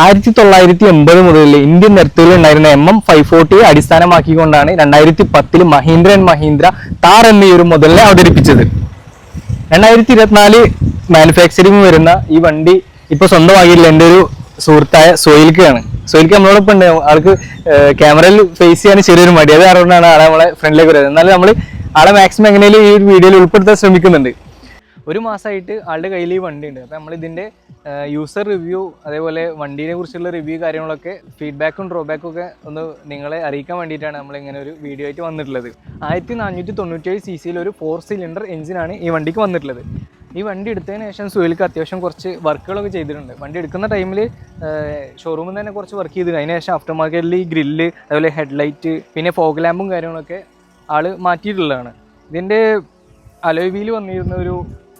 ആയിരത്തി തൊള്ളായിരത്തി എൺപത് മുതൽ ഇന്ത്യൻ നിരത്തുകളിൽ ഉണ്ടായിരുന്ന എം എം ഫൈവ് ഫോർട്ടിയെ അടിസ്ഥാനമാക്കിക്കൊണ്ടാണ് രണ്ടായിരത്തി പത്തിൽ മഹീന്ദ്ര ആൻഡ് മഹീന്ദ്ര താർ എന്ന ഒരു മുതലിനെ അവതരിപ്പിച്ചത്. രണ്ടായിരത്തി ഇരുപത്തിനാല് മാനുഫാക്ചറിങ് വരുന്ന ഈ വണ്ടി ഇപ്പൊ സ്വന്തമാക്കിയില്ല എന്റെ ഒരു സുഹൃത്തായ സോയിൽക്കാണ്. സോയിൽക്ക് നമ്മളോടൊപ്പം ഉണ്ട്. ആൾക്ക് ക്യാമറയിൽ ഫേസ് ചെയ്യാൻ ചെറിയൊരു മടി. അത് കാരണമാണ് ആളെ നമ്മളെ ഫ്രണ്ടിലേക്ക് വരുന്നത് എന്നാലും നമ്മൾ ആളെ മാക്സിമം എങ്ങനെയും ഈ വീഡിയോയിൽ ഉൾപ്പെടുത്താൻ ശ്രമിക്കുന്നുണ്ട്. ഒരു മാസമായിട്ട് ആളുടെ കയ്യിൽ ഈ വണ്ടി ഉണ്ട് അപ്പം നമ്മൾ ഇതിന്റെ യൂസർ റിവ്യൂ അതേപോലെ വണ്ടീനെ കുറിച്ചുള്ള റിവ്യൂ കാര്യങ്ങളൊക്കെ ഫീഡ്ബാക്കും ഡ്രോബാക്കും ഒക്കെ ഒന്ന് നിങ്ങളെ അറിയിക്കാൻ വേണ്ടിയിട്ടാണ് നമ്മൾ ഇങ്ങനെ ഒരു വീഡിയോ ആയിട്ട് വന്നിട്ടുള്ളത്. ആയിരത്തി നാനൂറ്റി തൊണ്ണൂറ്റേഴ് സി സിയിൽ ഒരു ഫോർ സിലിണ്ടർ എഞ്ചിനാണ് ഈ വണ്ടിക്ക് വന്നിട്ടുള്ളത്. ഈ വണ്ടി എടുത്തതിന് ശേഷം സുഹേലിക്ക് അത്യാവശ്യം കുറച്ച് വർക്കുകളൊക്കെ ചെയ്തിട്ടുണ്ട്. വണ്ടി എടുക്കുന്ന ടൈമിൽ ഷോറൂമിൽ തന്നെ കുറച്ച് വർക്ക് ചെയ്തിട്ടുണ്ട്. അതിന് ശേഷം ആഫ്റ്റർ മാർക്കറ്റിൽ ഈ ഗ്രില്ല് അതുപോലെ ഹെഡ്ലൈറ്റ് പിന്നെ ഫോഗ് ലാമ്പും കാര്യങ്ങളൊക്കെ ആൾ മാറ്റിയിട്ടുള്ളതാണ്. ഇതിന്റെ അലോയ് വീൽ വന്നിരുന്ന ഒരു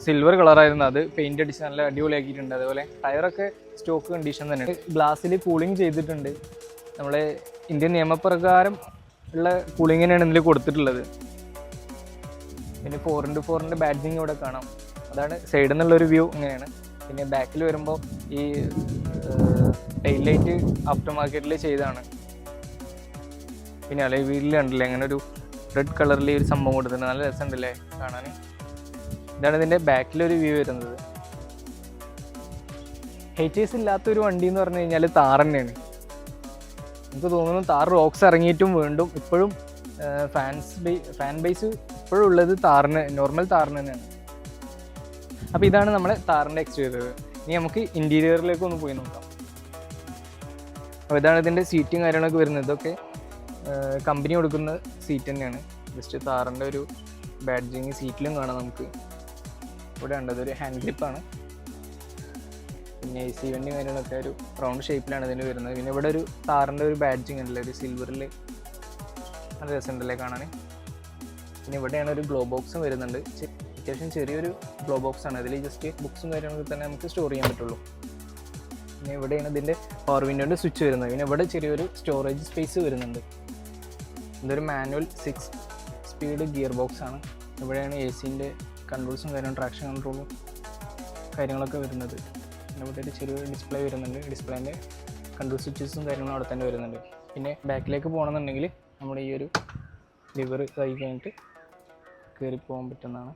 സിൽവർ കളറായിരുന്നു അത് പെയിന്റ് അടിച്ച് നല്ല അടിപൊളിയാക്കിയിട്ടുണ്ട്. അതുപോലെ ടയറൊക്കെ സ്റ്റോക്ക് കണ്ടീഷൻ തന്നെയാണ് ഗ്ലാസ്സിൽ കൂളിംഗ് ചെയ്തിട്ടുണ്ട്. നമ്മളെ ഇന്ത്യൻ നിയമപ്രകാരം ഉള്ള കൂളിങ്ങിനാണ് ഇതിൽ കൊടുത്തിട്ടുള്ളത്. പിന്നെ ഫോർ ഇന്റു ഫോറിന്റെ ബാഡ്ജിങ് ഇവിടെ കാണാം. അതാണ് സൈഡിൽ നിന്നുള്ളൊരു വ്യൂ ഇങ്ങനെയാണ്. പിന്നെ ബാക്കിൽ വരുമ്പോൾ ഈ ടൈൽ ലൈറ്റ് ആഫ്റ്റർ മാർക്കറ്റിൽ ചെയ്താണ് പിന്നെ അല്ലെ വീട്ടിൽ അങ്ങനെ ഒരു റെഡ് കളറിൽ ഒരു സംഭവം കൊടുത്തിട്ടുണ്ട്. നല്ല രസമുണ്ടല്ലേ കാണാൻ ഇതാണ് ഇതിന്റെ ബാക്കിലൊരു വ്യൂ വരുന്നത്. ഹെയ്റ്റേഴ്സ് ഇല്ലാത്തൊരു വണ്ടി എന്ന് പറഞ്ഞു കഴിഞ്ഞാൽ താർ തന്നെയാണ്. എനിക്ക് തോന്നുന്നു താർ റോക്സ് ഇറങ്ങിയിട്ടും വീണ്ടും ഇപ്പോഴും ഫാൻസ് ബേ ഫാൻ ബേസ് ഇപ്പോഴും ഉള്ളത് താറിന് നോർമൽ താറിന് തന്നെയാണ്. അപ്പോൾ ഇതാണ് നമ്മളെ താറിന്റെ എക്സ്റ്റീരിയർ ഇനി നമുക്ക് ഇന്റീരിയറിലേക്ക് ഒന്ന് പോയി നോക്കാം. അപ്പോൾ ഇതാണ് ഇതിന്റെ സീറ്റും കാര്യങ്ങളൊക്കെ വരുന്നത്. ഇതൊക്കെ കമ്പനി കൊടുക്കുന്ന സീറ്റ് തന്നെയാണ്. ജസ്റ്റ് താറിന്റെ ഒരു ബാഡ്ജിങ് സീറ്റിലും കാണാം നമുക്ക്. ഇവിടെ ഉണ്ട് അതൊരു ഹാൻഡ് ഗ്രിപ്പാണ് പിന്നെ എ സി വണ്ടി കാര്യങ്ങളൊക്കെ ഒരു റൗണ്ട് ഷേപ്പിലാണ് ഇതിന് വരുന്നത്. പിന്നെ ഇവിടെ ഒരു താറിന്റെ ഒരു ബാഡ്ജിങ് ഉണ്ടല്ലോ ഒരു സിൽവറിൽ നല്ല രസമുണ്ടല്ലേ കാണാൻ. പിന്നെ ഇവിടെയാണ് ഒരു ഗ്ലോ ബോക്സും വരുന്നുണ്ട്. അത്യാവശ്യം ചെറിയൊരു ഗ്ലോ ബോക്സ് ആണ്. അതിൽ ജസ്റ്റ് ബുക്സും കാര്യങ്ങളൊക്കെ തന്നെ നമുക്ക് സ്റ്റോർ ചെയ്യാൻ പറ്റുള്ളൂ. പിന്നെ ഇവിടെയാണ് ഇതിന്റെ പവർ വിൻഡോന്റെ സ്വിച്ച് വരുന്നത്. പിന്നെ ഇവിടെ ചെറിയൊരു സ്റ്റോറേജ് സ്പേസ് വരുന്നുണ്ട്. ഇതൊരു manual six speed gear box ആണ്. ഇവിടെയാണ് എ സിന്റെ കൺട്രോൾസും കാര്യങ്ങളും ട്രാക്ഷൻ കൺട്രോളും കാര്യങ്ങളൊക്കെ വരുന്നത്. പിന്നെ ഒരു ചെറിയൊരു ഡിസ്പ്ലേ വരുന്നുണ്ട്. ഡിസ്പ്ലേന്റെ കൺട്രോൾ സ്വിച്ചസും കാര്യങ്ങളും അവിടെ തന്നെ വരുന്നുണ്ട്. പിന്നെ ബാക്കിലേക്ക് പോകണമെന്നുണ്ടെങ്കിൽ നമ്മുടെ ഈ ഒരു ലിവർ കൈ കഴിഞ്ഞിട്ട് കയറി പോകാൻ പറ്റുന്നതാണ്.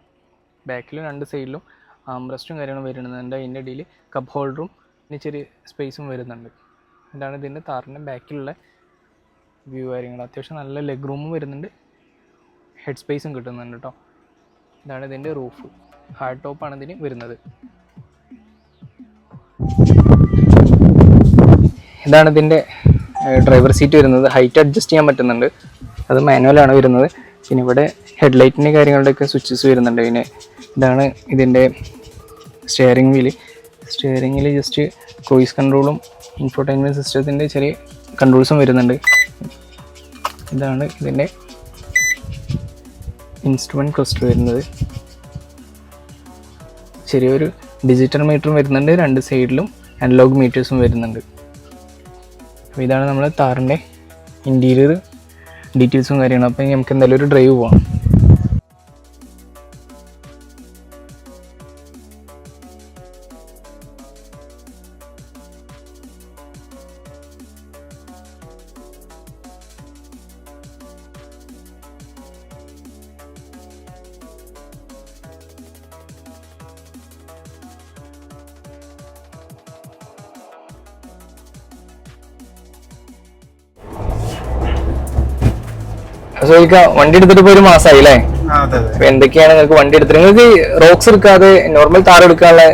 ബാക്കിലും രണ്ട് സൈഡിലും ആംബ്രസ്റ്റും കാര്യങ്ങളും വരുന്നുണ്ട്. അതിന്റെ ഇടയിൽ കപ്പ് ഹോൾഡറും പിന്നെ ചെറിയ സ്പേസും വരുന്നുണ്ട്. ഇതാണ് ഇതിന്റെ താറിന്റെ ബാക്കിലുള്ള വ്യൂ കാര്യങ്ങൾ. അത്യാവശ്യം നല്ല ലെഗ് റൂമും വരുന്നുണ്ട്. ഹെഡ് സ്പേസും കിട്ടുന്നുണ്ട് കേട്ടോ ഇതാണ് ഇതിന്റെ റൂഫ് ഹാർഡ് ടോപ്പാണ് ഇതിന് വരുന്നത്. ഇതാണ് ഇതിന്റെ ഡ്രൈവർ സീറ്റ് വരുന്നത്. ഹൈറ്റ് അഡ്ജസ്റ്റ് ചെയ്യാൻ പറ്റുന്നുണ്ട്. അത് മാനുവലാണ് വരുന്നത്. പിന്നെ ഇവിടെ ഹെഡ്ലൈറ്റിന്റെ കാര്യങ്ങളുടെയൊക്കെ സ്വിച്ചസ് വരുന്നുണ്ട്. പിന്നെ ഇതാണ് ഇതിന്റെ സ്റ്റിയറിംഗ് വീൽ സ്റ്റിയറിങ്ങിൽ ജസ്റ്റ് ക്രൂയിസ് കൺട്രോളും ഇൻഫോർടൈൻമെന്റ് സിസ്റ്റത്തിന്റെ ചെറിയ കൺട്രോൾസും വരുന്നുണ്ട്. ഇതാണ് ഇതിന്റെ ഇൻസ്ട്രുമെന്റ് ക്ലസ്റ്റർ വരുന്നത്. ചെറിയൊരു ഡിജിറ്റൽ മീറ്ററും വരുന്നുണ്ട് രണ്ട് സൈഡിലും അനലോഗ് മീറ്റേഴ്സും വരുന്നുണ്ട്. അപ്പോൾ ഇതാണ് നമ്മൾ താറിന്റെ ഇന്റീരിയർ ഡീറ്റെയിൽസും കാര്യങ്ങളും. അപ്പോൾ നമുക്ക് എന്തായാലും ഒരു ഡ്രൈവ് പോകാം സോയിക്ക വണ്ടി എടുത്തിട്ട് ഇപ്പൊ ഒരു മാസമായി അല്ലേ അപ്പൊ എന്തൊക്കെയാണ് നിങ്ങൾക്ക് വണ്ടി എടുത്തത് നിങ്ങൾക്ക് റോക്സ് എടുക്കാതെ നോർമൽ താർ എടുക്കാനുള്ള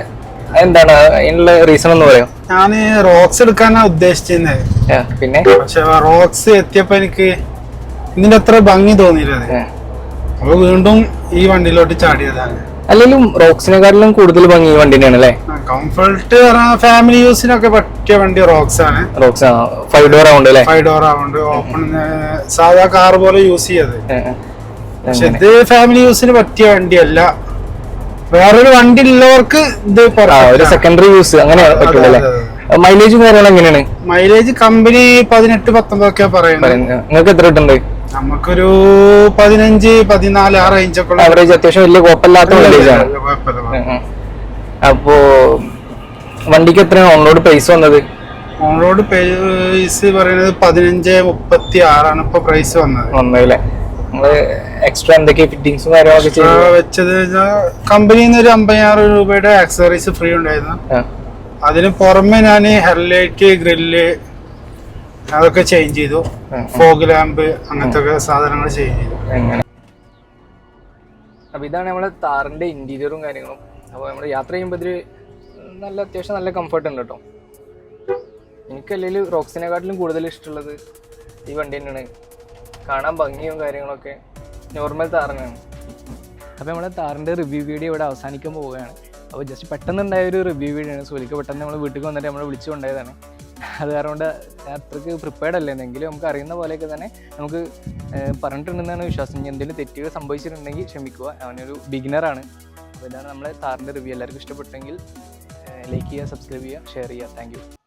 എന്താണ് അതിനുള്ള റീസൺ എന്ന് പറയാം? ഞാൻ റോക്സ് എടുക്കാനാ ഉദ്ദേശിച്ചിരുന്നത് പിന്നെ? പക്ഷെ റോക്സ് എത്തിയപ്പോ എനിക്ക് ഇതിന്റെ അത്ര ഭംഗി തോന്നിയില്ല. അപ്പൊ വീണ്ടും ഈ വണ്ടിയിലോട്ട് ചാടിയതാണ്. അല്ലെങ്കിലും റോക്സിനെക്കാട്ടിലും കൂടുതൽ ഭംഗി വണ്ടിയാണ് അല്ലേ കംഫർട്ട് ഫാമിലി യൂസിനൊക്കെ പറ്റിയ വണ്ടി റോക്സ് ആണ് റോക്സ് ആണ് ഫൈവ് ഡോർ ആവുണ്ട് അല്ലേ? ഫൈവ് ഡോർ ആവുന്നുണ്ട് ഓപ്പൺ സാധാ കാർ പോലെ യൂസ് ചെയ്യത്. പക്ഷെ ഇത് ഫാമിലി യൂസിന് പറ്റിയ വണ്ടിയല്ല. വേറൊരു വണ്ടി ഉള്ളവർക്ക് ഇത് ഒരു സെക്കൻഡറി യൂസ് അങ്ങനെ പറ്റുള്ളൂ മൈലേജും കാര്യങ്ങളും എങ്ങനെയാണ്? മൈലേജ് കമ്പനി പതിനെട്ട് പത്തൊമ്പതൊക്കെ പറയുന്നത്. പറയുന്നത്. നിങ്ങൾക്ക് എത്ര കിട്ടുന്നുണ്ട്? നമുക്കൊരു പതിനഞ്ച് പതിനാല് ആ റേഞ്ചൊക്കെ അവറേജ് ആവറേജ് അത്യാവശ്യം വലിയ കുഴപ്പമില്ലാത്ത ആണ് ഉം. അപ്പോ വണ്ടിക്ക് എത്രയാണ് ഓൺറോഡ് പ്രൈസ് വന്നത്? ഓൺറോഡ് പ്രൈസ് പറയുന്നത് പതിനഞ്ച് മുപ്പത്തി ആറാണ് ഇപ്പൊ പ്രൈസ് വന്നത്. വന്നതല്ലേ നമ്മൾ എക്സ്ട്രാ എന്തൊക്കെ കാര്യങ്ങളൊക്കെ ആ, വെച്ചത് കമ്പനിയിൽ നിന്ന് ഒരു അമ്പതിനായിരം രൂപയുടെ ആക്സറീസ് ഫ്രീ ഉണ്ടായിരുന്നു. അതിന് പുറമെ ഞാൻ ഹെഡ്ലൈറ്റ് ഗ്രില്ല് അതൊക്കെ ചേഞ്ച് ചെയ്തു. ഫോഗ് ലാമ്പ് അങ്ങനത്തെ സാധനങ്ങൾ ചേഞ്ച് ചെയ്തു. അപ്പൊ ഇതാണ് നമ്മളെ താറിന്റെ ഇന്റീരിയറും കാര്യങ്ങളും. അപ്പോൾ നമ്മൾ യാത്ര ചെയ്യുമ്പോൾ ഇതിൽ നല്ല അത്യാവശ്യം നല്ല കംഫർട്ട് ഉണ്ട് കേട്ടോ. എനിക്ക് അല്ലെങ്കിൽ റോക്സിനെക്കാട്ടിലും കൂടുതൽ ഇഷ്ടമുള്ളത് ഈ വണ്ടി തന്നെയാണ്. കാണാൻ ഭംഗിയും കാര്യങ്ങളൊക്കെ നോർമൽ താറിനാണ് അപ്പോൾ നമ്മുടെ താറിന്റെ റിവ്യൂ വീഡിയോ ഇവിടെ അവസാനിക്കാൻ പോവുകയാണ്. അപ്പോൾ ജസ്റ്റ് പെട്ടെന്നുണ്ടായ ഒരു റിവ്യൂ വീഡിയോ ആണ്. സോലിക്ക് പെട്ടെന്ന് നമ്മൾ വീട്ടിൽ വന്നിട്ട് നമ്മൾ വിളിച്ചു കൊണ്ടായതാണ് അത് കാരണം അത്രയ്ക്ക് പ്രിപ്പയർഡ് അല്ലെന്നെങ്കിലും നമുക്ക് അറിയുന്ന പോലെയൊക്കെ തന്നെ നമുക്ക് പറഞ്ഞിട്ടുണ്ടെന്നാണ് വിശ്വാസം. എന്തെങ്കിലും തെറ്റുകൾ സംഭവിച്ചിട്ടുണ്ടെങ്കിൽ ക്ഷമിക്കുക. അവനൊരു ബിഗിനറാണ് അപ്പോൾ ഇതാണ് നമ്മളെ സാറിന്റെ റിവ്യൂ എല്ലാവർക്കും ഇഷ്ടപ്പെട്ടെങ്കിൽ ലൈക്ക് ചെയ്യുക സബ്സ്ക്രൈബ് ചെയ്യുക ഷെയർ ചെയ്യുക. താങ്ക്